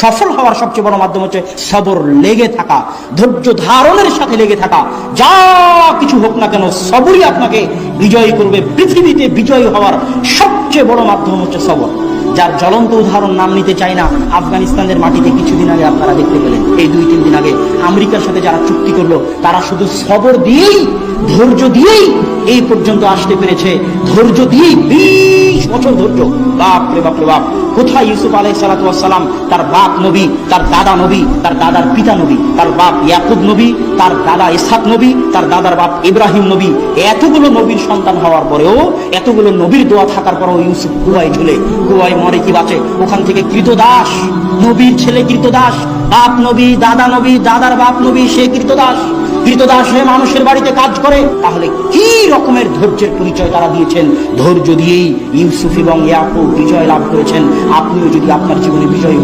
সফল হওয়ার সবচেয়ে বড় মাধ্যম হচ্ছে সবর লেগে থাকা, ধৈর্য ধারণের সাথে লেগে থাকা। যা কিছু হোক না কেন, সবরই আপনাকে বিজয়ী করবে। পৃথিবীতে বিজয়ী হওয়ার সবচেয়ে বড় মাধ্যম হচ্ছে সবর। যার জ্বলন্ত উদাহরণ নাম নিতে চাই না, আফগানিস্তানের মাটিতে কিছুদিন আগে আপনারা দেখতে পেলেন। এই দুই তিন দিন আগে আমেরিকার সাথে যারা চুক্তি করল, তারা শুধু সবর দিয়েই, ধৈর্য দিয়েই এই পর্যন্ত আসতে পেরেছে। ধৈর্য দিয়েই বিশ বছর ধৈর্য। বাপ রে বাপ রে বাপ, কোথায় ইউসুফ আলাই সালাতাম তার বাপ নবী, তার দাদা নবী, তার দাদার পিতা নবী, তার বাপ ইয়াকুব নবী, তার দাদা ইসাক নবী, তার দাদার বাপ ইব্রাহিম নবী। এতগুলো নবীর সন্তান হওয়ার পরেও, এতগুলো নবীর দোয়া থাকার পরেও ইউসুফ কুয়ায় ঝুলে, কুয়ায় মরে কি বাঁচে? ওখান থেকে কৃতদাস, নবীর ছেলে কৃতদাস, বাপ নবী, দাদা নবী, দাদার বাপ নবী, সে কৃতদাস। কৃতদাস হয়ে মানুষের বাড়িতে কাজ করে, তাহলে কি রকমের ধৈর্যের পরিচয় তারা দিয়েছেন? ধৈর্য দিয়েই ইউসুফ এবং ইয়াকুব বিজয় লাভ করেছেন। আপনিও যদি আপনার জীবনে বিজয়